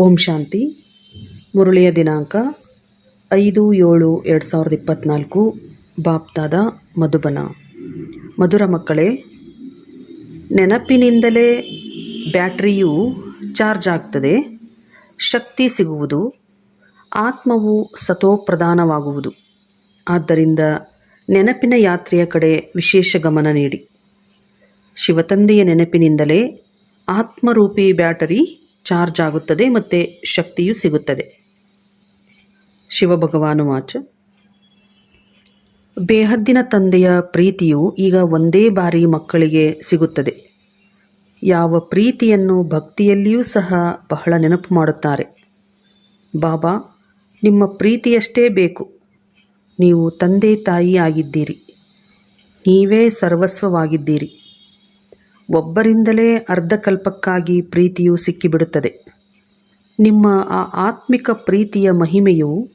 ಓಂ ಶಾಂತಿ. ಮುರಳಿಯ ದಿನಾಂಕ ಐದು ಏಳು ಎರಡು ಸಾವಿರದ ಇಪ್ಪತ್ತ್ನಾಲ್ಕು ಬಾಪ್ತಾದ ಮಧುಬನ. ಮಧುರ ಮಕ್ಕಳೇ, ನೆನಪಿನಿಂದಲೇ ಬ್ಯಾಟ್ರಿಯು ಚಾರ್ಜ್ ಆಗ್ತದೆ. ಶಕ್ತಿ ಸಿಗುವುದು. ಆತ್ಮವು ಸತೋಪ್ರಧಾನವಾಗುವುದು. ಆದ್ದರಿಂದ ನೆನಪಿನ ಯಾತ್ರೆಯ ಕಡೆ ವಿಶೇಷ ಗಮನ ನೀಡಿ. ಶಿವತಂದೆಯ ನೆನಪಿನಿಂದಲೇ ಆತ್ಮರೂಪಿ ಬ್ಯಾಟರಿ ಚಾರ್ಜ್ ಆಗುತ್ತದೆ ಮತ್ತು ಶಕ್ತಿಯೂ ಸಿಗುತ್ತದೆ. ಶಿವಭಗವಾನು ವಾಚ. ಬೇಹದ್ದಿನ ತಂದೆಯ ಪ್ರೀತಿಯು ಈಗ ಒಂದೇ ಬಾರಿ ಮಕ್ಕಳಿಗೆ ಸಿಗುತ್ತದೆ. ಯಾವ ಪ್ರೀತಿಯನ್ನು ಭಕ್ತಿಯಲ್ಲಿಯೂ ಸಹ ಬಹಳ ನೆನಪು ಮಾಡುತ್ತಾರೆ. ಬಾಬಾ, ನಿಮ್ಮ ಪ್ರೀತಿಯಷ್ಟೇ ಬೇಕು. ನೀವು ತಂದೆ ತಾಯಿ ಆಗಿದ್ದೀರಿ. ನೀವೇ ಸರ್ವಸ್ವವಾಗಿದ್ದೀರಿ. ಒಬ್ಬರಿಂದಲೇ ಅರ್ಧಕಲ್ಪಕ್ಕಾಗಿ ಪ್ರೀತಿಯು ಸಿಕ್ಕಿಬಿಡುತ್ತದೆ. ನಿಮ್ಮ ಆ ಆತ್ಮಿಕ ಪ್ರೀತಿಯ ಮಹಿಮೆಯು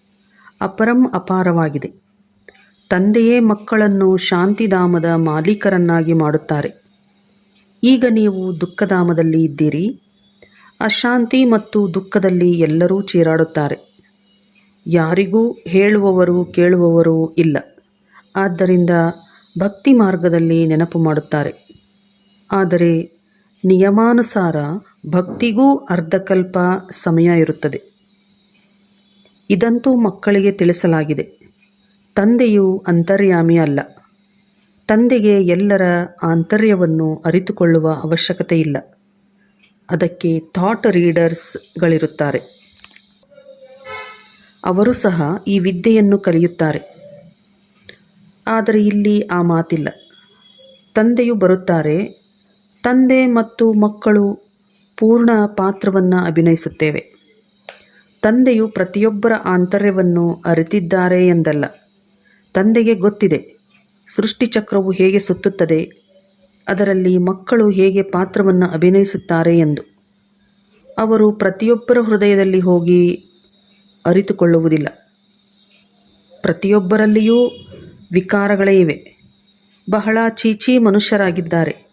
ಅಪರಂ ಅಪಾರವಾಗಿದೆ. ತಂದೆಯೇ ಮಕ್ಕಳನ್ನು ಶಾಂತಿಧಾಮದ ಮಾಲೀಕರನ್ನಾಗಿ ಮಾಡುತ್ತಾರೆ. ಈಗ ನೀವು ದುಃಖಧಾಮದಲ್ಲಿ ಇದ್ದೀರಿ. ಅಶಾಂತಿ ಮತ್ತು ದುಃಖದಲ್ಲಿ ಎಲ್ಲರೂ ಚೀರಾಡುತ್ತಾರೆ. ಯಾರಿಗೂ ಹೇಳುವವರು ಕೇಳುವವರು ಇಲ್ಲ. ಆದ್ದರಿಂದ ಭಕ್ತಿ ಮಾರ್ಗದಲ್ಲಿ ನೆನಪು ಮಾಡುತ್ತಾರೆ. ಆದರೆ ನಿಯಮಾನುಸಾರ ಭಕ್ತಿಗೂ ಅರ್ಧಕಲ್ಪ ಸಮಯ ಇರುತ್ತದೆ. ಇದಂತೂ ಮಕ್ಕಳಿಗೆ ತಿಳಿಸಲಾಗಿದೆ. ತಂದೆಯು ಅಂತರ್ಯಾಮಿ ಅಲ್ಲ. ತಂದೆಗೆ ಎಲ್ಲರ ಆಂತರ್ಯವನ್ನು ಅರಿತುಕೊಳ್ಳುವ ಅವಶ್ಯಕತೆ ಇಲ್ಲ. ಅದಕ್ಕೆ ಥಾಟ್ ರೀಡರ್ಸ್ಗಳಿರುತ್ತಾರೆ ಅವರು ಸಹ ಈ ವಿದ್ಯೆಯನ್ನು ಕಲಿಯುತ್ತಾರೆ. ಆದರೆ ಇಲ್ಲಿ ಆ ಮಾತಿಲ್ಲ. ತಂದೆಯು ಬರುತ್ತಾರೆ ತಂದೆ ಮತ್ತು ಮಕ್ಕಳು ಪೂರ್ಣ ಪಾತ್ರವನ್ನು ಅಭಿನಯಿಸುತ್ತೇವೆ. ತಂದೆಯು ಪ್ರತಿಯೊಬ್ಬರ ಆಂತರ್ಯವನ್ನು ಅರಿತಿದ್ದಾರೆ ಎಂದಲ್ಲ. ತಂದೆಗೆ ಗೊತ್ತಿದೆ ಸೃಷ್ಟಿಚಕ್ರವು ಹೇಗೆ ಸುತ್ತುತ್ತದೆ, ಅದರಲ್ಲಿ ಮಕ್ಕಳು ಹೇಗೆ ಪಾತ್ರವನ್ನು ಅಭಿನಯಿಸುತ್ತಾರೆ ಎಂದು. ಅವರು ಪ್ರತಿಯೊಬ್ಬರ ಹೃದಯದಲ್ಲಿ ಹೋಗಿ ಅರಿತುಕೊಳ್ಳುವುದಿಲ್ಲ. ಪ್ರತಿಯೊಬ್ಬರಲ್ಲಿಯೂ ವಿಕಾರಗಳೇ ಇವೆ. ಬಹಳ ಚೀಚಿ ಮನುಷ್ಯರಾಗಿದ್ದಾರೆ.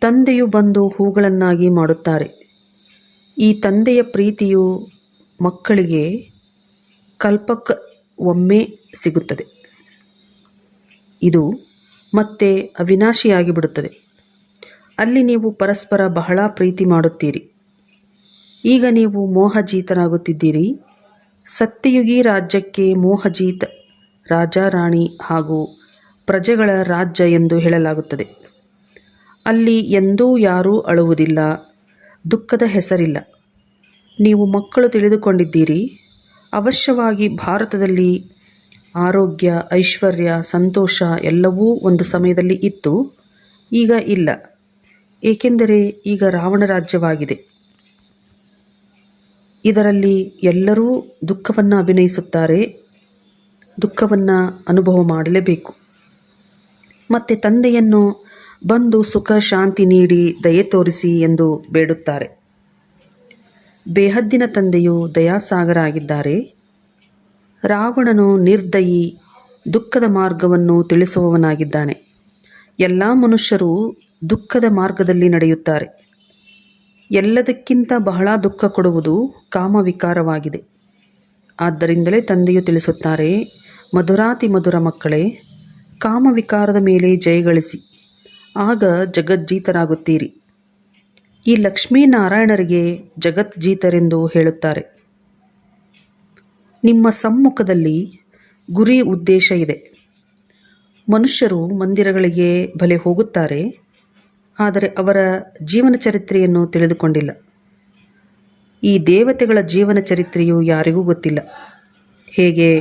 ತಂದೆಯು ಬಂದು ಹೂಗಳನ್ನಾಗಿ ಮಾಡುತ್ತಾರೆ. ಈ ತಂದೆಯ ಪ್ರೀತಿಯು ಮಕ್ಕಳಿಗೆ ಕಲ್ಪಕ ಒಮ್ಮೆ ಸಿಗುತ್ತದೆ. ಇದು ಮತ್ತೆ ಅವಿನಾಶಿಯಾಗಿ ಬಿಡುತ್ತದೆ. ಅಲ್ಲಿ ನೀವು ಪರಸ್ಪರ ಬಹಳ ಪ್ರೀತಿ ಮಾಡುತ್ತೀರಿ. ಈಗ ನೀವು ಮೋಹಜೀತರಾಗುತ್ತಿದ್ದೀರಿ. ಸತ್ಯಯುಗಿ ರಾಜ್ಯಕ್ಕೆ ಮೋಹಜೀತ ರಾಜಾರಾಣಿ ಹಾಗೂ ಪ್ರಜೆಗಳ ರಾಜ್ಯ ಎಂದು ಹೇಳಲಾಗುತ್ತದೆ. ಅಲ್ಲಿ ಎಂದೂ ಯಾರೂ ಅಳುವುದಿಲ್ಲ, ದುಃಖದ ಹೆಸರಿಲ್ಲ. ನೀವು ಮಕ್ಕಳು ತಿಳಿದುಕೊಂಡಿದ್ದೀರಿ, ಅವಶ್ಯವಾಗಿ ಭಾರತದಲ್ಲಿ ಆರೋಗ್ಯ, ಐಶ್ವರ್ಯ, ಸಂತೋಷ ಎಲ್ಲವೂ ಒಂದು ಸಮಯದಲ್ಲಿ ಇತ್ತು, ಈಗ ಇಲ್ಲ. ಏಕೆಂದರೆ ಈಗ ರಾವಣ ರಾಜ್ಯವಾಗಿದೆ. ಇದರಲ್ಲಿ ಎಲ್ಲರೂ ದುಃಖವನ್ನು ಅಭಿನಯಿಸುತ್ತಾರೆ, ದುಃಖವನ್ನು ಅನುಭವ ಮಾಡಲೇಬೇಕು. ಮತ್ತು ತಂದೆಯನ್ನು ಬಂದು ಸುಖ ಶಾಂತಿ ನೀಡಿ ದಯೆ ತೋರಿಸಿ ಎಂದು ಬೇಡುತ್ತಾರೆ. ಬೇಹದ್ದಿನ ತಂದೆಯು ದಯಾಸಾಗರ ಆಗಿದ್ದಾರೆ ರಾವಣನು ನಿರ್ದಯಿ, ದುಃಖದ ಮಾರ್ಗವನ್ನು ತಿಳಿಸುವವನಾಗಿದ್ದಾನೆ. ಎಲ್ಲ ಮನುಷ್ಯರು ದುಃಖದ ಮಾರ್ಗದಲ್ಲಿ ನಡೆಯುತ್ತಾರೆ. ಎಲ್ಲದಕ್ಕಿಂತ ಬಹಳ ದುಃಖ ಕೊಡುವುದು ಕಾಮವಿಕಾರವಾಗಿದೆ. ಆದ್ದರಿಂದಲೇ ತಂದೆಯು ತಿಳಿಸುತ್ತಾರೆ, ಮಧುರಾತಿ ಮಧುರ ಮಕ್ಕಳೇ, ಕಾಮವಿಕಾರದ ಮೇಲೆ ಜಯಗಳಿಸಿ. ಆಗ ಜಗಜ್ಜೀತರಾಗುತ್ತೀರಿ. ಈ ಲಕ್ಷ್ಮೀನಾರಾಯಣರಿಗೆ ಜಗಜ್ಜೀತರೆಂದು ಹೇಳುತ್ತಾರೆ. ನಿಮ್ಮ ಸಮ್ಮುಖದಲ್ಲಿ ಗುರಿ ಉದ್ದೇಶ ಇದೆ. ಮನುಷ್ಯರು ಮಂದಿರಗಳಿಗೆ ಬಲೆ ಹೋಗುತ್ತಾರೆ, ಆದರೆ ಅವರ ಜೀವನ ಚರಿತ್ರೆಯನ್ನು ತಿಳಿದುಕೊಂಡಿಲ್ಲ. ಈ ದೇವತೆಗಳ ಜೀವನ ಚರಿತ್ರೆಯು ಯಾರಿಗೂ ಗೊತ್ತಿಲ್ಲ. ಹೇಗೆ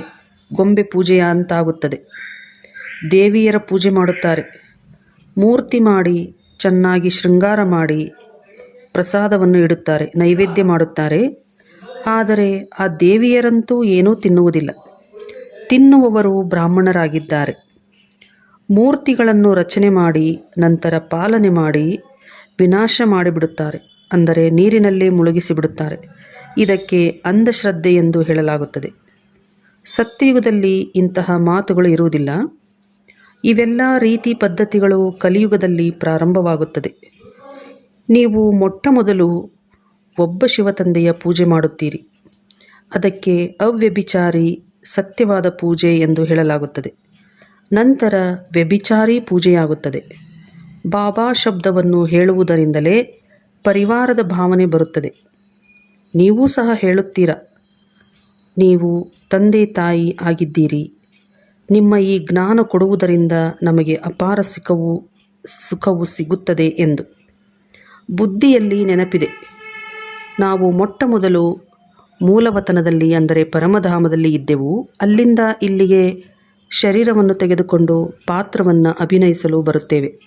ಗೊಂಬೆ ಪೂಜೆಯ ಅಂತಾಗುತ್ತದೆ. ದೇವಿಯರ ಪೂಜೆ ಮಾಡುತ್ತಾರೆ. ಮೂರ್ತಿ ಮಾಡಿ, ಚೆನ್ನಾಗಿ ಶೃಂಗಾರ ಮಾಡಿ ಪ್ರಸಾದವನ್ನು ಇಡುತ್ತಾರೆ, ನೈವೇದ್ಯ ಮಾಡುತ್ತಾರೆ. ಆದರೆ ಆ ದೇವಿಯರಂತೂ ಏನೂ ತಿನ್ನುವುದಿಲ್ಲ. ತಿನ್ನುವವರು ಬ್ರಾಹ್ಮಣರಾಗಿದ್ದಾರೆ. ಮೂರ್ತಿಗಳನ್ನು ರಚನೆ ಮಾಡಿ, ನಂತರ ಪಾಲನೆ ಮಾಡಿ ವಿನಾಶ ಮಾಡಿಬಿಡುತ್ತಾರೆ, ಅಂದರೆ ನೀರಿನಲ್ಲೇ ಮುಳುಗಿಸಿ ಬಿಡುತ್ತಾರೆ ಇದಕ್ಕೆ ಅಂಧಶ್ರದ್ಧೆ ಎಂದು ಹೇಳಲಾಗುತ್ತದೆ. ಸತ್ಯಯುಗದಲ್ಲಿ ಇಂತಹ ಮಾತುಗಳು ಇರುವುದಿಲ್ಲ. ಇವೆಲ್ಲ ರೀತಿ ಪದ್ಧತಿಗಳು ಕಲಿಯುಗದಲ್ಲಿ ಪ್ರಾರಂಭವಾಗುತ್ತದೆ. ನೀವು ಮೊಟ್ಟ ಮೊದಲು ಒಬ್ಬ ಶಿವತಂದೆಯ ಪೂಜೆ ಮಾಡುತ್ತೀರಿ. ಅದಕ್ಕೆ ಅವ್ಯಭಿಚಾರಿ ಸತ್ಯವಾದ ಪೂಜೆ ಎಂದು ಹೇಳಲಾಗುತ್ತದೆ. ನಂತರ ವ್ಯಭಿಚಾರಿ ಪೂಜೆಯಾಗುತ್ತದೆ. ಬಾಬಾ ಶಬ್ದವನ್ನು ಹೇಳುವುದರಿಂದಲೇ ಪರಿವಾರದ ಭಾವನೆ ಬರುತ್ತದೆ. ನೀವೂ ಸಹ ಹೇಳುತ್ತೀರ? ನೀವು ತಂದೆ ತಾಯಿ ಆಗಿದ್ದೀರಿ. ನಿಮ್ಮ ಈ ಜ್ಞಾನ ಕೊಡುವುದರಿಂದ ನಮಗೆ ಅಪಾರ ಸುಖವು ಸುಖವು ಸಿಗುತ್ತದೆ ಎಂದು. ಬುದ್ಧಿಯಲ್ಲಿ ನೆನಪಿದೆ. ನಾವು ಮೊಟ್ಟ ಮೊದಲು ಮೂಲವತನದಲ್ಲಿ ಅಂದರೆ ಪರಮಧಾಮದಲ್ಲಿ ಇದ್ದೆವು. ಅಲ್ಲಿಂದ ಇಲ್ಲಿಗೆ ಶರೀರವನ್ನು ತೆಗೆದುಕೊಂಡು ಪಾತ್ರವನ್ನು ಅಭಿನಯಿಸಲು ಬರುತ್ತೇವೆ.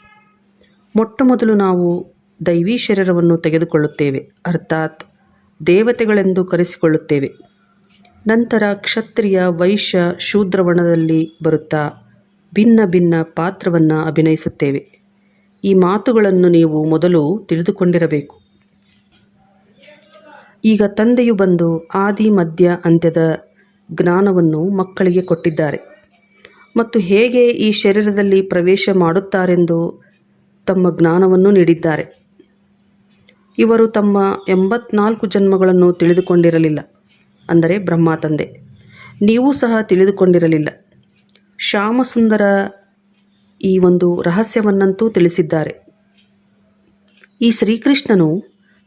ಮೊಟ್ಟ ಮೊದಲು ನಾವು ದೈವಿ ಶರೀರವನ್ನು ತೆಗೆದುಕೊಳ್ಳುತ್ತೇವೆ. ಅರ್ಥಾತ್ ದೇವತೆಗಳೆಂದು ಕರೆಸಿಕೊಳ್ಳುತ್ತೇವೆ. ನಂತರ ಕ್ಷತ್ರಿಯ ವೈಶ್ಯ ಶೂದ್ರವಣದಲ್ಲಿ ಬರುತ್ತಾ, ಭಿನ್ನ ಭಿನ್ನ ಪಾತ್ರವನ್ನು ಅಭಿನಯಿಸುತ್ತೇವೆ. ಈ ಮಾತುಗಳನ್ನು ನೀವು ಮೊದಲು ತಿಳಿದುಕೊಂಡಿರಬೇಕು. ಈಗ ತಂದೆಯು ಬಂದು ಆದಿ, ಮಧ್ಯ, ಅಂತ್ಯದ ಜ್ಞಾನವನ್ನು ಮಕ್ಕಳಿಗೆ ಕೊಟ್ಟಿದ್ದಾರೆ. ಮತ್ತು ಹೇಗೆ ಈ ಶರೀರದಲ್ಲಿ ಪ್ರವೇಶ ಮಾಡುತ್ತಾರೆಂದು ತಮ್ಮ ಜ್ಞಾನವನ್ನು ನೀಡಿದ್ದಾರೆ. ಇವರು ತಮ್ಮ ಎಂಬತ್ನಾಲ್ಕು ಜನ್ಮಗಳನ್ನು ತಿಳಿದುಕೊಂಡಿರಲಿಲ್ಲ. ಅಂದರೆ ಬ್ರಹ್ಮ ತಂದೆ. ನೀವು ಸಹ ತಿಳಿದುಕೊಂಡಿರಲಿಲ್ಲ. ಶ್ಯಾಮಸುಂದರ ಈ ಒಂದು ರಹಸ್ಯವನ್ನಂತೂ ತಿಳಿಸಿದ್ದಾರೆ. ಈ ಶ್ರೀಕೃಷ್ಣನು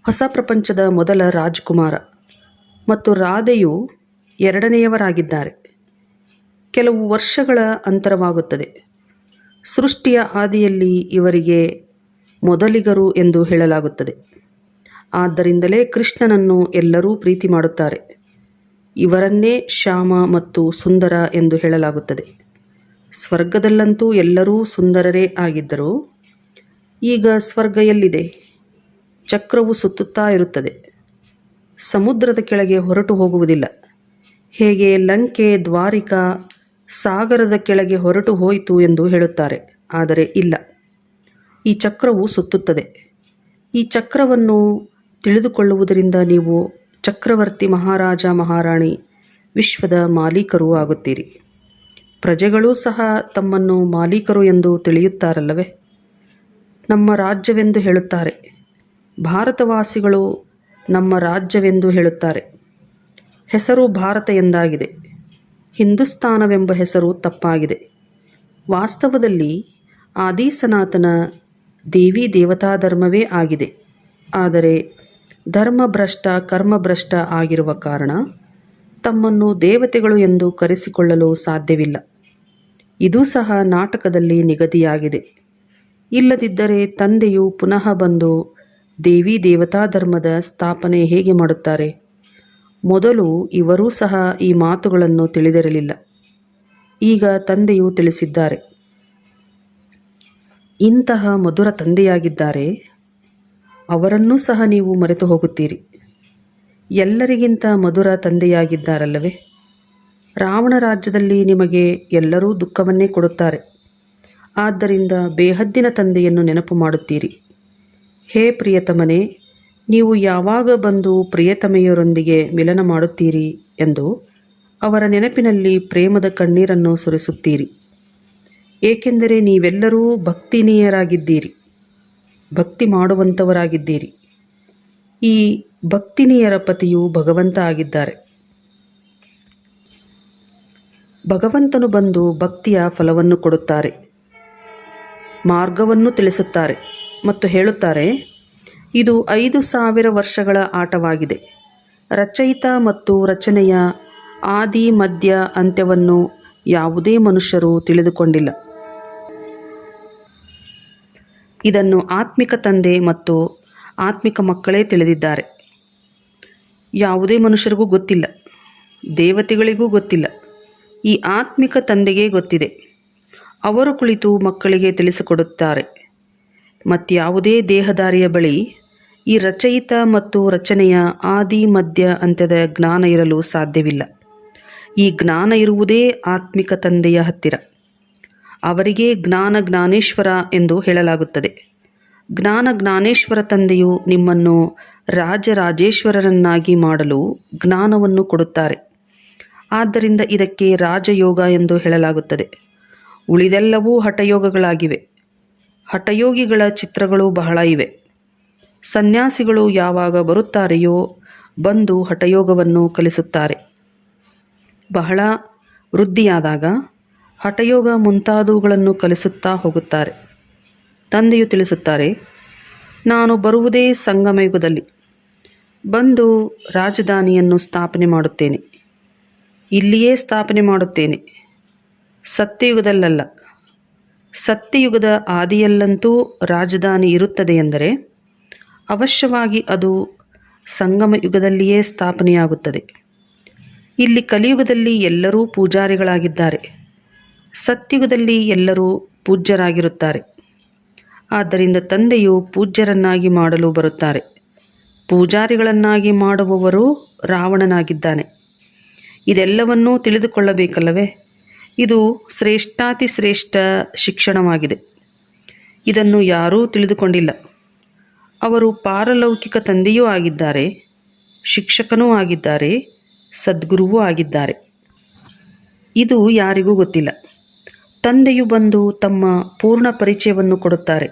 ಹೊಸ ಪ್ರಪಂಚದ ಮೊದಲ ರಾಜ್ಕುಮಾರ ಮತ್ತು ರಾಧೆಯು ಎರಡನೆಯವರಾಗಿದ್ದಾರೆ. ಕೆಲವು ವರ್ಷಗಳ ಅಂತರವಾಗುತ್ತದೆ. ಸೃಷ್ಟಿಯ ಆದಿಯಲ್ಲಿ ಇವರಿಗೆ ಮೊದಲಿಗರು ಎಂದು ಹೇಳಲಾಗುತ್ತದೆ. ಆದ್ದರಿಂದಲೇ ಕೃಷ್ಣನನ್ನು ಎಲ್ಲರೂ ಪ್ರೀತಿ ಮಾಡುತ್ತಾರೆ. ಇವರನ್ನೇ ಶ್ಯಾಮ ಮತ್ತು ಸುಂದರ ಎಂದು ಹೇಳಲಾಗುತ್ತದೆ. ಸ್ವರ್ಗದಲ್ಲಂತೂ ಎಲ್ಲರೂ ಸುಂದರರೇ ಆಗಿದ್ದರು. ಈಗ ಸ್ವರ್ಗ ಎಲ್ಲಿದೆ? ಚಕ್ರವು ಸುತ್ತುತ್ತಾ ಇರುತ್ತದೆ. ಸಮುದ್ರದ ಕೆಳಗೆ ಹೊರಟು ಹೋಗುವುದಿಲ್ಲ. ಹೇಗೆ ಲಂಕೆ, ದ್ವಾರಿಕಾ ಸಾಗರದ ಕೆಳಗೆ ಹೊರಟು ಹೋಯಿತು ಎಂದು ಹೇಳುತ್ತಾರೆ. ಆದರೆ ಇಲ್ಲ. ಈ ಚಕ್ರವು ಸುತ್ತುತ್ತದೆ. ಈ ಚಕ್ರವನ್ನು ತಿಳಿದುಕೊಳ್ಳುವುದರಿಂದ ನೀವು ಚಕ್ರವರ್ತಿ ಮಹಾರಾಜ ಮಹಾರಾಣಿ ವಿಶ್ವದ ಮಾಲೀಕರು ಆಗುತ್ತೀರಿ. ಪ್ರಜೆಗಳೂ ಸಹ ತಮ್ಮನ್ನು ಮಾಲೀಕರು ಎಂದು ತಿಳಿಯುತ್ತಾರಲ್ಲವೇ? ನಮ್ಮ ರಾಜ್ಯವೆಂದು ಹೇಳುತ್ತಾರೆ. ಭಾರತವಾಸಿಗಳು ನಮ್ಮ ರಾಜ್ಯವೆಂದು ಹೇಳುತ್ತಾರೆ. ಹೆಸರು ಭಾರತ ಎಂದಾಗಿದೆ. ಹಿಂದೂಸ್ತಾನವೆಂಬ ಹೆಸರು ತಪ್ಪಾಗಿದೆ. ವಾಸ್ತವದಲ್ಲಿ ಆದಿ ಸನಾತನ ದೇವಿ ದೇವತಾ ಧರ್ಮವೇ ಆಗಿದೆ. ಆದರೆ ಧರ್ಮಭ್ರಷ್ಟ, ಕರ್ಮಭ್ರಷ್ಟ ಆಗಿರುವ ಕಾರಣ ತಮ್ಮನ್ನು ದೇವತೆಗಳು ಎಂದು ಕರೆಸಿಕೊಳ್ಳಲು ಸಾಧ್ಯವಿಲ್ಲ. ಇದೂ ಸಹ ನಾಟಕದಲ್ಲಿ ನಿಗದಿಯಾಗಿದೆ. ಇಲ್ಲದಿದ್ದರೆ ತಂದೆಯು ಪುನಃ ಬಂದು ದೇವಿ ದೇವತಾ ಧರ್ಮದ ಸ್ಥಾಪನೆ ಹೇಗೆ ಮಾಡುತ್ತಾರೆ? ಮೊದಲು ಇವರೂ ಸಹ ಈ ಮಾತುಗಳನ್ನು ತಿಳಿದಿರಲಿಲ್ಲ. ಈಗ ತಂದೆಯು ತಿಳಿಸಿದ್ದಾರೆ. ಇಂತಹ ಮಧುರ ತಂದೆಯಾಗಿದ್ದಾರೆ. ಅವರನ್ನೂ ಸಹ ನೀವು ಮರೆತು ಹೋಗುತ್ತೀರಿ. ಎಲ್ಲರಿಗಿಂತ ಮಧುರ ತಂದೆಯಾಗಿದ್ದಾರಲ್ಲವೇ? ರಾವಣ ರಾಜ್ಯದಲ್ಲಿ ನಿಮಗೆ ಎಲ್ಲರೂ ದುಃಖವನ್ನೇ ಕೊಡುತ್ತಾರೆ. ಆದ್ದರಿಂದ ಬೇಹದ್ದಿನ ತಂದೆಯನ್ನು ನೆನಪು ಮಾಡುತ್ತೀರಿ. ಹೇ ಪ್ರಿಯತಮನೇ, ನೀವು ಯಾವಾಗ ಬಂದು ಪ್ರಿಯತಮೆಯರೊಂದಿಗೆ ಮಿಲನ ಮಾಡುತ್ತೀರಿ ಎಂದು ಅವರ ನೆನಪಿನಲ್ಲಿ ಪ್ರೇಮದ ಕಣ್ಣೀರನ್ನು ಸುರಿಸುತ್ತೀರಿ. ಏಕೆಂದರೆ ನೀವೆಲ್ಲರೂ ಭಕ್ತಿನೀಯರಾಗಿದ್ದೀರಿ. ಭಕ್ತಿ ಮಾಡುವಂಥವರಾಗಿದ್ದೀರಿ ಈ ಭಕ್ತಿನಿಯರ ಪತಿಯು ಭಗವಂತ ಆಗಿದ್ದಾರೆ. ಭಗವಂತನು ಬಂದು ಭಕ್ತಿಯ ಫಲವನ್ನು ಕೊಡುತ್ತಾರೆ. ಮಾರ್ಗವನ್ನು ತಿಳಿಸುತ್ತಾರೆ ಮತ್ತು ಹೇಳುತ್ತಾರೆ, ಇದು ಐದು ಸಾವಿರ ವರ್ಷಗಳ ಆಟವಾಗಿದೆ. ರಚಯಿತ ಮತ್ತು ರಚನೆಯ ಆದಿ, ಮಧ್ಯ, ಅಂತ್ಯವನ್ನು ಯಾವುದೇ ಮನುಷ್ಯರು ತಿಳಿದುಕೊಂಡಿಲ್ಲ. ಇದನ್ನು ಆತ್ಮಿಕ ತಂದೆ ಮತ್ತು ಆತ್ಮಿಕ ಮಕ್ಕಳೇ ತಿಳಿದಿದ್ದಾರೆ. ಯಾವುದೇ ಮನುಷ್ಯರಿಗೂ ಗೊತ್ತಿಲ್ಲ, ದೇವತೆಗಳಿಗೂ ಗೊತ್ತಿಲ್ಲ, ಈ ಆತ್ಮಿಕ ತಂದೆಗೆ ಗೊತ್ತಿದೆ. ಅವರು ಕುಳಿತು ಮಕ್ಕಳಿಗೆ ತಿಳಿಸಿಕೊಡುತ್ತಾರೆ. ಮತ್ತಾವುದೇ ದೇಹದಾರಿಯ ಬಳಿ ಈ ರಚಯಿತ ಮತ್ತು ರಚನೆಯ ಆದಿ ಮಧ್ಯ ಅಂತ್ಯದ ಜ್ಞಾನ ಇರಲು ಸಾಧ್ಯವಿಲ್ಲ. ಈ ಜ್ಞಾನ ಇರುವುದೇ ಆತ್ಮಿಕ ತಂದೆಯ ಹತ್ತಿರ. ಅವರಿಗೆ ಜ್ಞಾನ ಜ್ಞಾನೇಶ್ವರ ಎಂದು ಹೇಳಲಾಗುತ್ತದೆ. ಜ್ಞಾನ ಜ್ಞಾನೇಶ್ವರ ತಂದೆಯು ನಿಮ್ಮನ್ನು ರಾಜರಾಜೇಶ್ವರರನ್ನಾಗಿ ಮಾಡಲು ಜ್ಞಾನವನ್ನು ಕೊಡುತ್ತಾರೆ. ಆದ್ದರಿಂದ ಇದಕ್ಕೆ ರಾಜಯೋಗ ಎಂದು ಹೇಳಲಾಗುತ್ತದೆ. ಉಳಿದೆಲ್ಲವೂ ಹಠಯೋಗಗಳಾಗಿವೆ. ಹಠಯೋಗಿಗಳ ಚಿತ್ರಗಳು ಬಹಳ ಇವೆ. ಸನ್ಯಾಸಿಗಳು ಯಾವಾಗ ಬರುತ್ತಾರೆಯೋ ಬಂದು ಹಠಯೋಗವನ್ನು ಕಲಿಸುತ್ತಾರೆ. ಬಹಳ ವೃದ್ಧಿಯಾದಾಗ ಹಠಯೋಗ ಮುಂತಾದವುಗಳನ್ನು ಕಲಿಸುತ್ತಾ ಹೋಗುತ್ತಾರೆ. ತಂದೆಯು ತಿಳಿಸುತ್ತಾರೆ, ನಾನು ಬರುವುದೇ ಸಂಗಮಯುಗದಲ್ಲಿ ಬಂದು ರಾಜಧಾನಿಯನ್ನು ಸ್ಥಾಪನೆ ಮಾಡುತ್ತೇನೆ. ಇಲ್ಲಿಯೇ ಸ್ಥಾಪನೆ ಮಾಡುತ್ತೇನೆ. ಸತ್ಯಯುಗದಲ್ಲಲ್ಲ. ಸತ್ಯಯುಗದ ಆದಿಯಲ್ಲಂತೂ ರಾಜಧಾನಿ ಇರುತ್ತದೆ ಎಂದರೆ, ಅವಶ್ಯವಾಗಿ ಅದು ಸಂಗಮ ಯುಗದಲ್ಲಿಯೇ ಸ್ಥಾಪನೆಯಾಗುತ್ತದೆ. ಇಲ್ಲಿ ಕಲಿಯುಗದಲ್ಲಿ ಎಲ್ಲರೂ ಪೂಜಾರಿಗಳಾಗಿದ್ದಾರೆ. ಸತ್ಯುಗದಲ್ಲಿ ಎಲ್ಲರೂ ಪೂಜ್ಯರಾಗಿರುತ್ತಾರೆ. ಆದ್ದರಿಂದ ತಂದೆಯು ಪೂಜ್ಯರನ್ನಾಗಿ ಮಾಡಲು ಬರುತ್ತಾರೆ. ಪೂಜಾರಿಗಳನ್ನಾಗಿ ಮಾಡುವವರು ರಾವಣನಾಗಿದ್ದಾನೆ. ಇದೆಲ್ಲವನ್ನೂ ತಿಳಿದುಕೊಳ್ಳಬೇಕಲ್ಲವೇ? ಇದು ಶ್ರೇಷ್ಠಾತಿ ಶ್ರೇಷ್ಠ ಶಿಕ್ಷಣವಾಗಿದೆ. ಇದನ್ನು ಯಾರೂ ತಿಳಿದುಕೊಂಡಿಲ್ಲ. ಅವರು ಪಾರಲೌಕಿಕ ತಂದೆಯೂ ಆಗಿದ್ದಾರೆ, ಶಿಕ್ಷಕನೂ ಆಗಿದ್ದಾರೆ, ಸದ್ಗುರುವೂ ಆಗಿದ್ದಾರೆ. ಇದು ಯಾರಿಗೂ ಗೊತ್ತಿಲ್ಲ. ತಂದೆಯು ಬಂದು ತಮ್ಮ ಪೂರ್ಣ ಪರಿಚಯವನ್ನು ಕೊಡುತ್ತಾರೆ.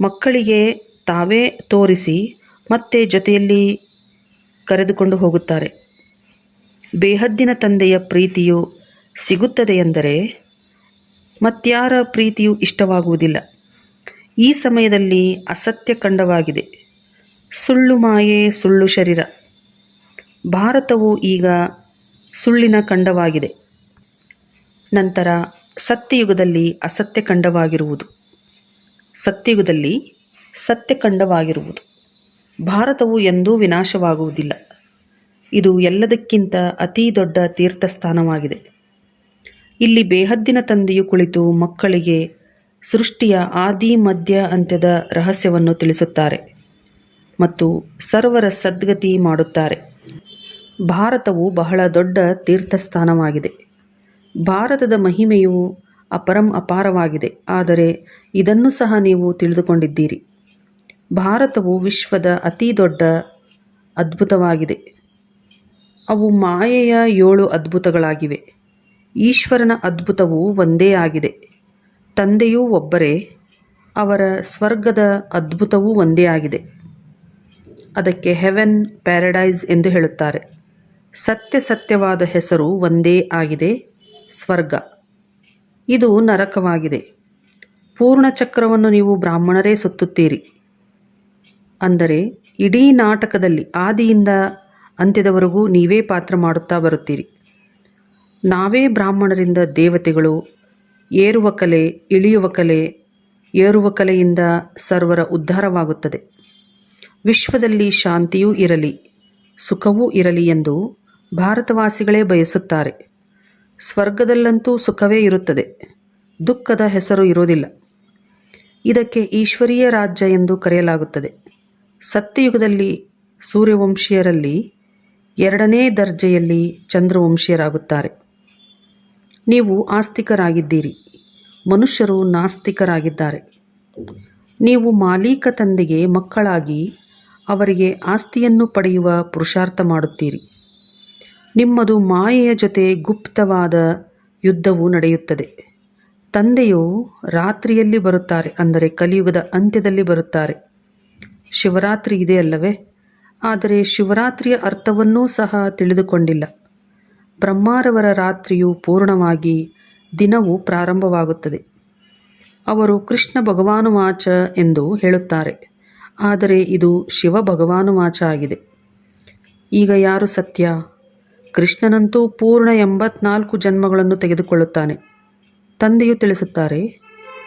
ಮಕ್ಕಳಿಗೆ ತಾವೇ ತೋರಿಸಿ ಮತ್ತೆ ಜೊತೆಯಲ್ಲಿ ಕರೆದುಕೊಂಡು ಹೋಗುತ್ತಾರೆ. ಬೇಹದ್ದಿನ ತಂದೆಯ ಪ್ರೀತಿಯು ಸಿಗುತ್ತದೆ ಎಂದರೆ ಮತ್ಯಾರ ಪ್ರೀತಿಯು ಇಷ್ಟವಾಗುವುದಿಲ್ಲ. ಈ ಸಮಯದಲ್ಲಿ ಅಸತ್ಯ ಕಂಡವಾಗಿದೆ. ಸುಳ್ಳು ಮಾಯೆ, ಸುಳ್ಳು ಶರೀರ. ಭಾರತವು ಈಗ ಸುಳ್ಳಿನ ಖಂಡವಾಗಿದೆ. ನಂತರ ಸತ್ಯಯುಗದಲ್ಲಿ ಅಸತ್ಯಖಂಡವಾಗಿರುವುದು. ಸತ್ಯಯುಗದಲ್ಲಿ ಸತ್ಯಖಂಡವಾಗಿರುವುದು. ಭಾರತವು ಎಂದೂ ವಿನಾಶವಾಗುವುದಿಲ್ಲ. ಇದು ಎಲ್ಲದಕ್ಕಿಂತ ಅತೀ ದೊಡ್ಡ ತೀರ್ಥಸ್ಥಾನವಾಗಿದೆ. ಇಲ್ಲಿ ಬೇಹದ್ದಿನ ತಂದೆಯು ಕುಳಿತು ಮಕ್ಕಳಿಗೆ ಸೃಷ್ಟಿಯ ಆದಿ, ಮಧ್ಯ, ಅಂತ್ಯದ ರಹಸ್ಯವನ್ನು ತಿಳಿಸುತ್ತಾರೆ ಮತ್ತು ಸರ್ವರ ಸದ್ಗತಿ ಮಾಡುತ್ತಾರೆ. ಭಾರತವು ಬಹಳ ದೊಡ್ಡ ತೀರ್ಥಸ್ಥಾನವಾಗಿದೆ. ಭಾರತದ ಮಹಿಮೆಯು ಅಪರಂ ಅಪಾರವಾಗಿದೆ. ಆದರೆ ಇದನ್ನು ಸಹ ನೀವು ತಿಳಿದುಕೊಂಡಿದ್ದೀರಿ. ಭಾರತವು ವಿಶ್ವದ ಅತಿ ದೊಡ್ಡ ಅದ್ಭುತವಾಗಿದೆ. ಅವು ಮಾಯೆಯ ಏಳು ಅದ್ಭುತಗಳಾಗಿವೆ. ಈಶ್ವರನ ಅದ್ಭುತವು ಒಂದೇ ಆಗಿದೆ. ತಂದೆಯೂ ಒಬ್ಬರೇ, ಅವರ ಸ್ವರ್ಗದ ಅದ್ಭುತವೂ ಒಂದೇ ಆಗಿದೆ. ಅದಕ್ಕೆ ಹೆವೆನ್ ಪ್ಯಾರಡೈಸ್ ಎಂದು ಹೇಳುತ್ತಾರೆ. ಸತ್ಯ ಸತ್ಯವಾದ ಹೆಸರು ಒಂದೇ ಆಗಿದೆ. ಸ್ವರ್ಗ. ಇದು ನರಕವಾಗಿದೆ. ಪೂರ್ಣ ಚಕ್ರವನ್ನು ನೀವು ಬ್ರಾಹ್ಮಣರೇ ಸುತ್ತುತ್ತೀರಿ. ಅಂದರೆ, ಇಡೀ ನಾಟಕದಲ್ಲಿ ಆದಿಯಿಂದ ಅಂತ್ಯದವರೆಗೂ ನೀವೇ ಪಾತ್ರ ಮಾಡುತ್ತಾ ಬರುತ್ತೀರಿ. ನಾವೇ ಬ್ರಾಹ್ಮಣರಿಂದ ದೇವತೆಗಳು, ಏರುವ ಕಲೆ, ಇಳಿಯುವ ಕಲೆ, ಏರುವ ಕಲೆಯಿಂದ ಸರ್ವರ ಉದ್ಧಾರವಾಗುತ್ತದೆ. ವಿಶ್ವದಲ್ಲಿ ಶಾಂತಿಯೂ ಇರಲಿ, ಸುಖವೂ ಇರಲಿ ಎಂದು ಭಾರತವಾಸಿಗಳೇ ಬಯಸುತ್ತಾರೆ. ಸ್ವರ್ಗದಲ್ಲಂತೂ ಸುಖವೇ ಇರುತ್ತದೆ. ದುಃಖದ ಹೆಸರು ಇರೋದಿಲ್ಲ ಇದಕ್ಕೆ ಈಶ್ವರೀಯ ರಾಜ್ಯ ಎಂದು ಕರೆಯಲಾಗುತ್ತದೆ. ಸತ್ಯಯುಗದಲ್ಲಿ ಸೂರ್ಯವಂಶೀಯರಲ್ಲಿ ಎರಡನೇ ದರ್ಜೆಯಲ್ಲಿ ಚಂದ್ರವಂಶೀಯರಾಗುತ್ತಾರೆ. ನೀವು ಆಸ್ತಿಕರಾಗಿದ್ದೀರಿ. ಮನುಷ್ಯರು ನಾಸ್ತಿಕರಾಗಿದ್ದಾರೆ. ನೀವು ಮಾಲೀಕ ತಂದೆಗೆ ಮಕ್ಕಳಾಗಿ ಅವರಿಗೆ ಆಸ್ತಿಯನ್ನು ಪಡೆಯುವ ಪುರುಷಾರ್ಥ ಮಾಡುತ್ತೀರಿ. ನಿಮ್ಮದು ಮಾಯೆಯ ಜೊತೆ ಗುಪ್ತವಾದ ಯುದ್ಧವು ನಡೆಯುತ್ತದೆ. ತಂದೆಯು ರಾತ್ರಿಯಲ್ಲಿ ಬರುತ್ತಾರೆ, ಅಂದರೆ ಕಲಿಯುಗದ ಅಂತ್ಯದಲ್ಲಿ ಬರುತ್ತಾರೆ. ಶಿವರಾತ್ರಿ ಇದೆ ಅಲ್ಲವೇ? ಆದರೆ ಶಿವರಾತ್ರಿಯ ಅರ್ಥವನ್ನೂ ಸಹ ತಿಳಿದುಕೊಂಡಿಲ್ಲ. ಬ್ರಹ್ಮಾರವರ ರಾತ್ರಿಯು ಪೂರ್ಣವಾಗಿ ದಿನವು ಪ್ರಾರಂಭವಾಗುತ್ತದೆ. ಅವರು ಕೃಷ್ಣ ಭಗವಾನುವಾಚ ಎಂದು ಹೇಳುತ್ತಾರೆ. ಆದರೆ ಇದು ಶಿವ ಭಗವಾನುವಾಚ ಆಗಿದೆ. ಈಗ ಯಾರು ಸತ್ಯ? ಕೃಷ್ಣನಂತೂ ಪೂರ್ಣ ಎಂಬತ್ನಾಲ್ಕು ಜನ್ಮಗಳನ್ನು ತೆಗೆದುಕೊಳ್ಳುತ್ತಾನೆ. ತಂದೆಯು ತಿಳಿಸುತ್ತಾರೆ,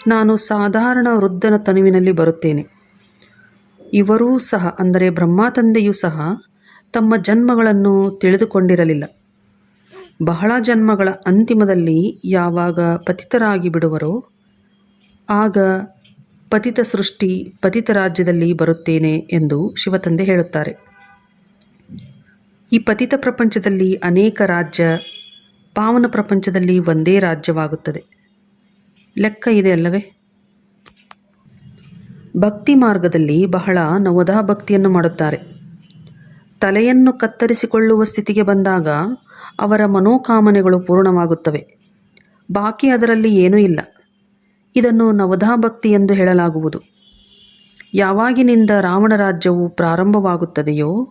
ನಾನು ಸಾಧಾರಣ ವೃದ್ಧನ ತನುವಿನಲ್ಲಿ ಬರುತ್ತೇನೆ. ಇವರೂ ಸಹ, ಅಂದರೆ ಬ್ರಹ್ಮ ತಂದೆಯೂ ಸಹ, ತಮ್ಮ ಜನ್ಮಗಳನ್ನು ತಿಳಿದುಕೊಂಡಿರಲಿಲ್ಲ. ಬಹಳ ಜನ್ಮಗಳ ಅಂತಿಮದಲ್ಲಿ ಯಾವಾಗ ಪತಿತರಾಗಿ ಬಿಡುವರೋ, ಆಗ ಪತಿತ ಸೃಷ್ಟಿ ಪತಿತ ರಾಜ್ಯದಲ್ಲಿ ಬರುತ್ತೇನೆ ಎಂದು ಶಿವತಂದೆ ಹೇಳುತ್ತಾರೆ. ಈ ಪತಿತ ಪ್ರಪಂಚದಲ್ಲಿ ಅನೇಕ ರಾಜ್ಯ, ಪಾವನ ಪ್ರಪಂಚದಲ್ಲಿ ಒಂದೇ ರಾಜ್ಯವಾಗುತ್ತದೆ. ಲೆಕ್ಕ ಇದೆ ಅಲ್ಲವೇ? ಭಕ್ತಿ ಮಾರ್ಗದಲ್ಲಿ ಬಹಳ ನವದಾ ಭಕ್ತಿಯನ್ನು ಮಾಡುತ್ತಾರೆ. ತಲೆಯನ್ನು ಕತ್ತರಿಸಿಕೊಳ್ಳುವ ಸ್ಥಿತಿಗೆ ಬಂದಾಗ ಅವರ ಮನೋಕಾಮನೆಗಳು ಪೂರ್ಣವಾಗುತ್ತವೆ. ಬಾಕಿ ಅದರಲ್ಲಿ ಏನೂ ಇಲ್ಲ. ಇದನ್ನು ನವದಾ ಭಕ್ತಿ ಎಂದು ಹೇಳಲಾಗುವುದು. ಯಾವಾಗಿನಿಂದ ರಾವಣ ರಾಜ್ಯವು ಪ್ರಾರಂಭವಾಗುತ್ತದೆಯೋ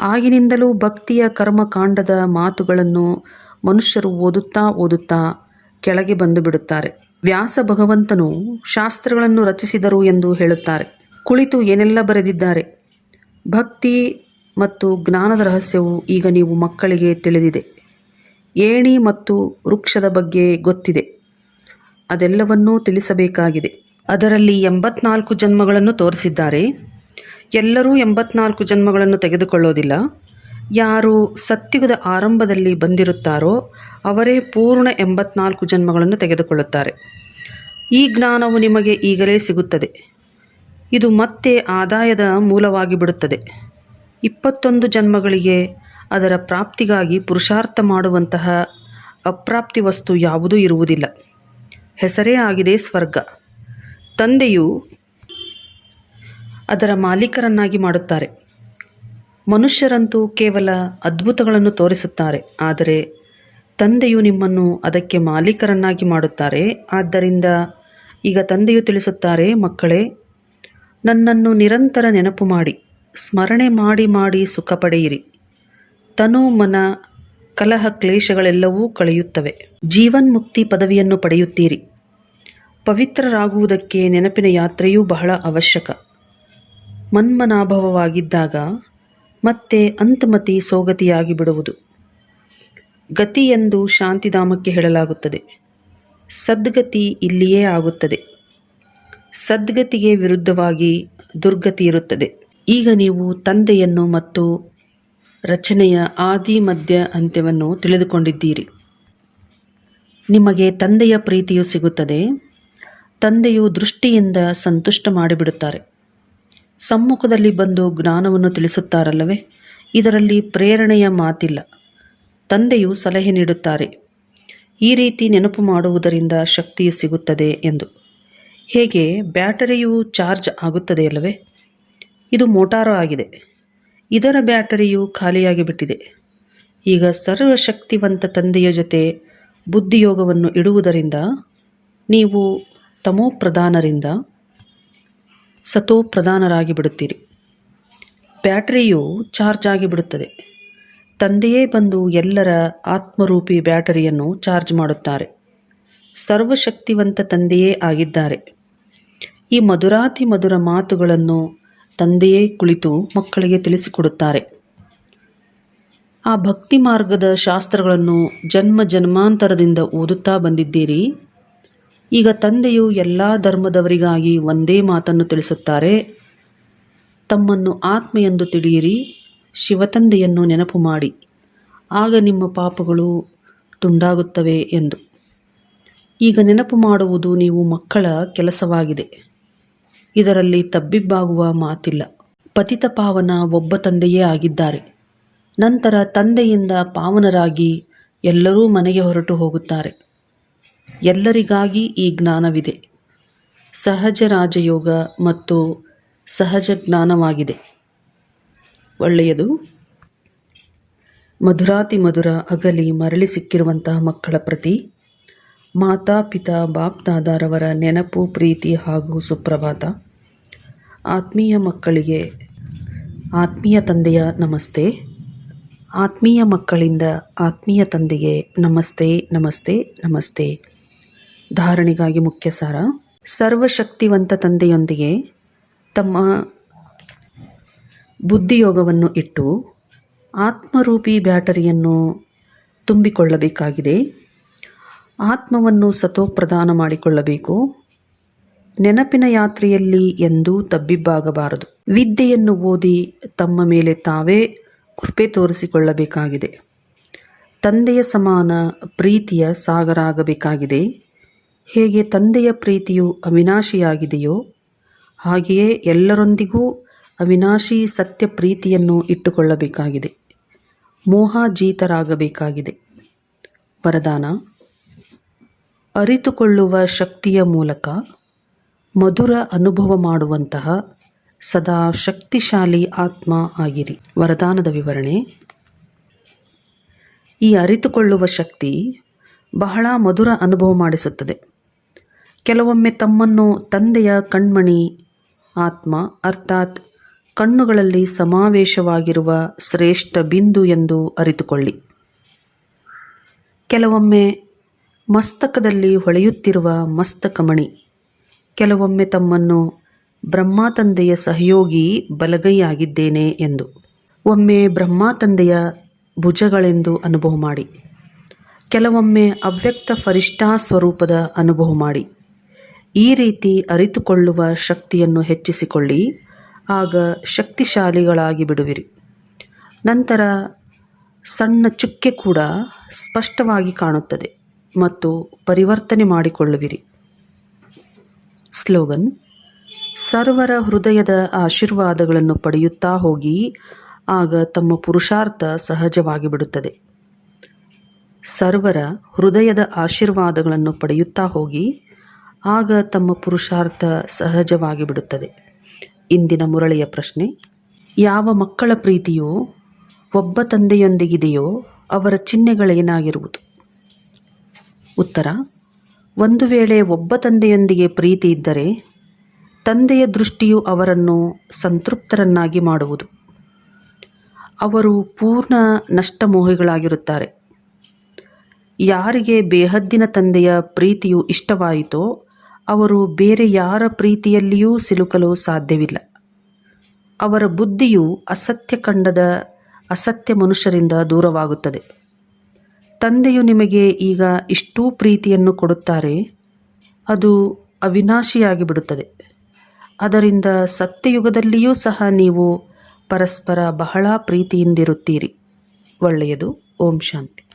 ಆಗಿನಿಂದಲೂ ಭಕ್ತಿಯ ಕರ್ಮಕಾಂಡದ ಮಾತುಗಳನ್ನು ಮನುಷ್ಯರು ಓದುತ್ತಾ ಓದುತ್ತಾ ಕೆಳಗೆ ಬಂದು ಬಿಡುತ್ತಾರೆ. ವ್ಯಾಸ ಭಗವಂತನು ಶಾಸ್ತ್ರಗಳನ್ನು ರಚಿಸಿದರು ಎಂದು ಹೇಳುತ್ತಾರೆ. ಕುಳಿತು ಏನೆಲ್ಲ ಬರೆದಿದ್ದಾರೆ? ಭಕ್ತಿ ಮತ್ತು ಜ್ಞಾನದ ರಹಸ್ಯವು ಈಗ ನೀವು ಮಕ್ಕಳಿಗೆ ತಿಳಿದಿದೆ. ಏಣಿ ಮತ್ತು ವೃಕ್ಷದ ಬಗ್ಗೆ ಗೊತ್ತಿದೆ. ಅದೆಲ್ಲವನ್ನೂ ತಿಳಿಸಬೇಕಾಗಿದೆ. ಅದರಲ್ಲಿ ಎಂಬತ್ನಾಲ್ಕು ಜನ್ಮಗಳನ್ನು ತೋರಿಸಿದ್ದಾರೆ. ಎಲ್ಲರೂ ಎಂಬತ್ನಾಲ್ಕು ಜನ್ಮಗಳನ್ನು ತೆಗೆದುಕೊಳ್ಳೋದಿಲ್ಲ. ಯಾರು ಸತ್ಯುಗದ ಆರಂಭದಲ್ಲಿ ಬಂದಿರುತ್ತಾರೋ ಅವರೇ ಪೂರ್ಣ ಎಂಬತ್ನಾಲ್ಕು ಜನ್ಮಗಳನ್ನು ತೆಗೆದುಕೊಳ್ಳುತ್ತಾರೆ. ಈ ಜ್ಞಾನವು ನಿಮಗೆ ಈಗಲೇ ಸಿಗುತ್ತದೆ. ಇದು ಮತ್ತೆ ಆದಾಯದ ಮೂಲವಾಗಿ ಬಿಡುತ್ತದೆ ಇಪ್ಪತ್ತೊಂದು ಜನ್ಮಗಳಿಗೆ ಅದರ ಪ್ರಾಪ್ತಿಗಾಗಿ ಪುರುಷಾರ್ಥ ಮಾಡುವಂತಹ ಅಪ್ರಾಪ್ತಿ ವಸ್ತು ಯಾವುದೂ ಇರುವುದಿಲ್ಲ. ಹೆಸರೇ ಆಗಿದೆ ಸ್ವರ್ಗ. ತಂದೆಯು ಅದರ ಮಾಲೀಕರನ್ನಾಗಿ ಮಾಡುತ್ತಾರೆ. ಮನುಷ್ಯರಂತೂ ಕೇವಲ ಅದ್ಭುತಗಳನ್ನು ತೋರಿಸುತ್ತಾರೆ. ಆದರೆ ತಂದೆಯು ನಿಮ್ಮನ್ನು ಅದಕ್ಕೆ ಮಾಲೀಕರನ್ನಾಗಿ ಮಾಡುತ್ತಾರೆ. ಆದ್ದರಿಂದ ಈಗ ತಂದೆಯು ತಿಳಿಸುತ್ತಾರೆ, ಮಕ್ಕಳೇ, ನನ್ನನ್ನು ನಿರಂತರ ನೆನಪು ಮಾಡಿ, ಸ್ಮರಣೆ ಮಾಡಿ ಮಾಡಿ ಸುಖ ಪಡೆಯಿರಿ ತನು ಮನ ಕಲಹ ಕ್ಲೇಶಗಳೆಲ್ಲವೂ ಕಳೆಯುತ್ತವೆ. ಜೀವನ್ಮುಕ್ತಿ ಪದವಿಯನ್ನು ಪಡೆಯುತ್ತೀರಿ. ಪವಿತ್ರರಾಗುವುದಕ್ಕೆ ನೆನಪಿನ ಯಾತ್ರೆಯೂ ಬಹಳ ಅವಶ್ಯಕ. ಮನ್ಮನಾಭವವಾಗಿದ್ದಾಗ ಮತ್ತೆ ಅಂತಮತಿ ಸೋಗತಿಯಾಗಿ ಬಿಡುವುದು ಗತಿ ಎಂದು ಶಾಂತಿಧಾಮಕ್ಕೆ ಹೇಳಲಾಗುತ್ತದೆ. ಸದ್ಗತಿ ಇಲ್ಲಿಯೇ ಆಗುತ್ತದೆ. ಸದ್ಗತಿಗೆ ವಿರುದ್ಧವಾಗಿ ದುರ್ಗತಿ ಇರುತ್ತದೆ. ಈಗ ನೀವು ತಂದೆಯನ್ನು ಮತ್ತು ರಚನೆಯ ಆದಿ ಮಧ್ಯ ಅಂತ್ಯವನ್ನು ತಿಳಿದುಕೊಂಡಿದ್ದೀರಿ. ನಿಮಗೆ ತಂದೆಯ ಪ್ರೀತಿಯು ಸಿಗುತ್ತದೆ. ತಂದೆಯು ದೃಷ್ಟಿಯಿಂದ ಸಂತುಷ್ಟ ಮಾಡಿಬಿಡುತ್ತಾರೆ. ಸಮ್ಮುಖದಲ್ಲಿ ಬಂದು ಜ್ಞಾನವನ್ನು ತಿಳಿಸುತ್ತಾರಲ್ಲವೇ? ಇದರಲ್ಲಿ ಪ್ರೇರಣೆಯ ಮಾತಿಲ್ಲ. ತಂದೆಯು ಸಲಹೆ ನೀಡುತ್ತಾರೆ. ಈ ರೀತಿ ನೆನಪು ಮಾಡುವುದರಿಂದ ಶಕ್ತಿಯು ಸಿಗುತ್ತದೆ ಎಂದು. ಹೇಗೆ? ಬ್ಯಾಟರಿಯು ಚಾರ್ಜ್ ಆಗುತ್ತದೆಯಲ್ಲವೇ ಇದು ಮೋಟಾರು ಆಗಿದೆ. ಇದರ ಬ್ಯಾಟರಿಯು ಖಾಲಿಯಾಗಿ ಬಿಟ್ಟಿದೆ. ಈಗ ಸರ್ವಶಕ್ತಿವಂತ ತಂದೆಯ ಜೊತೆ ಬುದ್ಧಿಯೋಗವನ್ನು ಇಡುವುದರಿಂದ ನೀವು ತಮೋಪ್ರಧಾನರಿಂದ ಸತೋಪ್ರಧಾನರಾಗಿ ಬಿಡುತ್ತೀರಿ ಬ್ಯಾಟರಿಯು ಚಾರ್ಜ್ ಆಗಿಬಿಡುತ್ತದೆ. ತಂದೆಯೇ ಬಂದು ಎಲ್ಲರ ಆತ್ಮರೂಪಿ ಬ್ಯಾಟರಿಯನ್ನು ಚಾರ್ಜ್ ಮಾಡುತ್ತಾರೆ. ಸರ್ವಶಕ್ತಿವಂತ ತಂದೆಯೇ ಆಗಿದ್ದಾರೆ. ಈ ಮಧುರಾತಿ ಮಧುರ ಮಾತುಗಳನ್ನು ತಂದೆಯೇ ಕುಳಿತು ಮಕ್ಕಳಿಗೆ ತಿಳಿಸಿಕೊಡುತ್ತಾರೆ. ಆ ಭಕ್ತಿ ಮಾರ್ಗದ ಶಾಸ್ತ್ರಗಳನ್ನು ಜನ್ಮ ಜನ್ಮಾಂತರದಿಂದ ಓದುತ್ತಾ ಬಂದಿದ್ದೀರಿ. ಈಗ ತಂದೆಯು ಎಲ್ಲ ಧರ್ಮದವರಿಗಾಗಿ ಒಂದೇ ಮಾತನ್ನು ತಿಳಿಸುತ್ತಾರೆ. ತಮ್ಮನ್ನು ಆತ್ಮ ಎಂದು ತಿಳಿಯಿರಿ, ಶಿವತಂದೆಯನ್ನು ನೆನಪು ಮಾಡಿ. ಆಗ ನಿಮ್ಮ ಪಾಪಗಳು ತುಂಡಾಗುತ್ತವೆ ಎಂದು. ಈಗ ನೆನಪು ಮಾಡುವುದು ನೀವು ಮಕ್ಕಳ ಕೆಲಸವಾಗಿದೆ. ಇದರಲ್ಲಿ ತಬ್ಬಿಬ್ಬಾಗುವ ಮಾತಿಲ್ಲ. ಪತಿತ ಪಾವನ ಒಬ್ಬ ತಂದೆಯೇ ಆಗಿದ್ದಾರೆ. ನಂತರ ತಂದೆಯಿಂದ ಪಾವನರಾಗಿ ಎಲ್ಲರೂ ಮನೆಗೆ ಹೊರಟು ಹೋಗುತ್ತಾರೆ. ಎಲ್ಲರಿಗಾಗಿ ಈ ಜ್ಞಾನವಿದೆ. ಸಹಜ ರಾಜಯೋಗ ಮತ್ತು ಸಹಜ ಜ್ಞಾನವಾಗಿದೆ. ಒಳ್ಳೆಯದು. ಮಧುರಾತಿ ಮಧುರ ಅಗಲಿ ಮರಳಿ ಸಿಕ್ಕಿರುವಂತಹ ಮಕ್ಕಳ ಪ್ರತಿ ಮಾತಾ ಪಿತಾ ಬಾಪ್ದಾದಾರವರ ನೆನಪು, ಪ್ರೀತಿ ಹಾಗೂ ಸುಪ್ರಭಾತ. ಆತ್ಮೀಯ ಮಕ್ಕಳಿಗೆ ಆತ್ಮೀಯ ತಂದೆಯ ನಮಸ್ತೆ. ಆತ್ಮೀಯ ಮಕ್ಕಳಿಂದ ಆತ್ಮೀಯ ತಂದೆಗೆ ನಮಸ್ತೆ ನಮಸ್ತೆ ನಮಸ್ತೆ. ಧಾರಣೆಗಾಗಿ ಮುಖ್ಯ ಸಾರ. ಸರ್ವಶಕ್ತಿವಂತ ತಂದೆಯೊಂದಿಗೆ ತಮ್ಮ ಬುದ್ಧಿಯೋಗವನ್ನು ಇಟ್ಟು ಆತ್ಮರೂಪಿ ಬ್ಯಾಟರಿಯನ್ನು ತುಂಬಿಕೊಳ್ಳಬೇಕಾಗಿದೆ. ಆತ್ಮವನ್ನು ಸತೋಪ್ರದಾನ ಮಾಡಿಕೊಳ್ಳಬೇಕು. ನೆನಪಿನ ಯಾತ್ರೆಯಲ್ಲಿ ಎಂದೂ ತಬ್ಬಿಬ್ಬಾಗಬಾರದು. ವಿದ್ಯೆಯನ್ನು ಓದಿ ತಮ್ಮ ಮೇಲೆ ತಾವೇ ಕೃಪೆ ತೋರಿಸಿಕೊಳ್ಳಬೇಕಾಗಿದೆ. ತಂದೆಯ ಸಮಾನ ಪ್ರೀತಿಯ ಸಾಗರ ಆಗಬೇಕಾಗಿದೆ ಹೇಗೆ ತಂದೆಯ ಪ್ರೀತಿಯು ಅವಿನಾಶಿಯಾಗಿದೆಯೋ, ಹಾಗೆಯೇ ಎಲ್ಲರೊಂದಿಗೂ ಅವಿನಾಶಿ ಸತ್ಯ ಪ್ರೀತಿಯನ್ನು ಇಟ್ಟುಕೊಳ್ಳಬೇಕಾಗಿದೆ. ಮೋಹಾಜೀತರಾಗಬೇಕಾಗಿದೆ. ವರದಾನ, ಅರಿತುಕೊಳ್ಳುವ ಶಕ್ತಿಯ ಮೂಲಕ ಮಧುರ ಅನುಭವ ಮಾಡುವಂತಹ ಸದಾ ಶಕ್ತಿಶಾಲಿ ಆತ್ಮ ಆಗಿರಿ. ವರದಾನದ ವಿವರಣೆ, ಈ ಅರಿತುಕೊಳ್ಳುವ ಶಕ್ತಿ ಬಹಳ ಮಧುರ ಅನುಭವ ಮಾಡಿಸುತ್ತದೆ. ಕೆಲವೊಮ್ಮೆ ತಮ್ಮನ್ನು ತಂದೆಯ ಕಣ್ಮಣಿ ಆತ್ಮ ಅರ್ಥಾತ್ ಕಣ್ಣುಗಳಲ್ಲಿ ಸಮಾವೇಶವಾಗಿರುವ ಶ್ರೇಷ್ಠ ಬಿಂದು ಎಂದು ಅರಿತುಕೊಳ್ಳಿ. ಕೆಲವೊಮ್ಮೆ ಮಸ್ತಕದಲ್ಲಿ ಹೊಳೆಯುತ್ತಿರುವ ಮಸ್ತಕಮಣಿ ಕೆಲವೊಮ್ಮೆ ತಮ್ಮನ್ನು ಬ್ರಹ್ಮ ತಂದೆಯ ಸಹಯೋಗಿ ಬಲಗೈಯಾಗಿದ್ದೇನೆ ಎಂದು. ಒಮ್ಮೆ ಬ್ರಹ್ಮ ತಂದೆಯ ಭುಜಗಳೆಂದು ಅನುಭವ ಮಾಡಿ, ಕೆಲವೊಮ್ಮೆ ಅವ್ಯಕ್ತ ಫರಿಷ್ಠಾ ಸ್ವರೂಪದ ಅನುಭವ ಮಾಡಿ. ಈ ರೀತಿ ಅರಿತುಕೊಳ್ಳುವ ಶಕ್ತಿಯನ್ನು ಹೆಚ್ಚಿಸಿಕೊಳ್ಳಿ, ಆಗ ಶಕ್ತಿಶಾಲಿಗಳಾಗಿ ಬಿಡುವಿರಿ. ನಂತರ ಸಣ್ಣ ಚುಕ್ಕೆ ಕೂಡ ಸ್ಪಷ್ಟವಾಗಿ ಕಾಣುತ್ತದೆ ಮತ್ತು ಪರಿವರ್ತನೆ ಮಾಡಿಕೊಳ್ಳುವಿರಿ. ಸ್ಲೋಗನ್, ಸರ್ವರ ಹೃದಯದ ಆಶೀರ್ವಾದಗಳನ್ನು ಪಡೆಯುತ್ತಾ ಹೋಗಿ, ಆಗ ತಮ್ಮ ಪುರುಷಾರ್ಥ ಸಹಜವಾಗಿ ಬಿಡುತ್ತದೆ. ಸರ್ವರ ಹೃದಯದ ಆಶೀರ್ವಾದಗಳನ್ನು ಪಡೆಯುತ್ತಾ ಹೋಗಿ ಆಗ ತಮ್ಮ ಪುರುಷಾರ್ಥ ಸಹಜವಾಗಿ ಬಿಡುತ್ತದೆ ಇಂದಿನ ಮುರಳಿಯ ಪ್ರಶ್ನೆ, ಯಾವ ಮಕ್ಕಳ ಪ್ರೀತಿಯು, ಒಬ್ಬ ತಂದೆಯೊಂದಿಗಿದೆಯೋ ಅವರ ಚಿಹ್ನೆಗಳೇನಾಗಿರುವುದು? ಉತ್ತರ, ಒಂದು ವೇಳೆ ಒಬ್ಬ ತಂದೆಯೊಂದಿಗೆ ಪ್ರೀತಿ ಇದ್ದರೆ ತಂದೆಯ ದೃಷ್ಟಿಯು ಅವರನ್ನು ಸಂತೃಪ್ತರನ್ನಾಗಿ ಮಾಡುವುದು. ಅವರು ಪೂರ್ಣ ನಷ್ಟಮೋಹಿಗಳಾಗಿರುತ್ತಾರೆ. ಯಾರಿಗೆ ಬೇಹದ್ದಿನ ತಂದೆಯ ಪ್ರೀತಿಯು ಇಷ್ಟವಾಯಿತೋ ಅವರು ಬೇರೆ ಯಾರ ಪ್ರೀತಿಯಲ್ಲಿಯೂ ಸಿಲುಕಲು ಸಾಧ್ಯವಿಲ್ಲ. ಅವರ ಬುದ್ಧಿಯು ಅಸತ್ಯ ಕಂಡದ ಅಸತ್ಯ ಮನುಷ್ಯರಿಂದ ದೂರವಾಗುತ್ತದೆ. ತಂದೆಯು ನಿಮಗೆ ಈಗ ಇಷ್ಟೂ ಪ್ರೀತಿಯನ್ನು ಕೊಡುತ್ತಾರೆ, ಅದು ಅವಿನಾಶಿಯಾಗಿ ಬಿಡುತ್ತದೆ ಅದರಿಂದ ಸತ್ಯಯುಗದಲ್ಲಿಯೂ ಸಹ ನೀವು ಪರಸ್ಪರ ಬಹಳ ಪ್ರೀತಿಯಿಂದಿರುತ್ತೀರಿ. ಒಳ್ಳೆಯದು. ಓಂ ಶಾಂತಿ.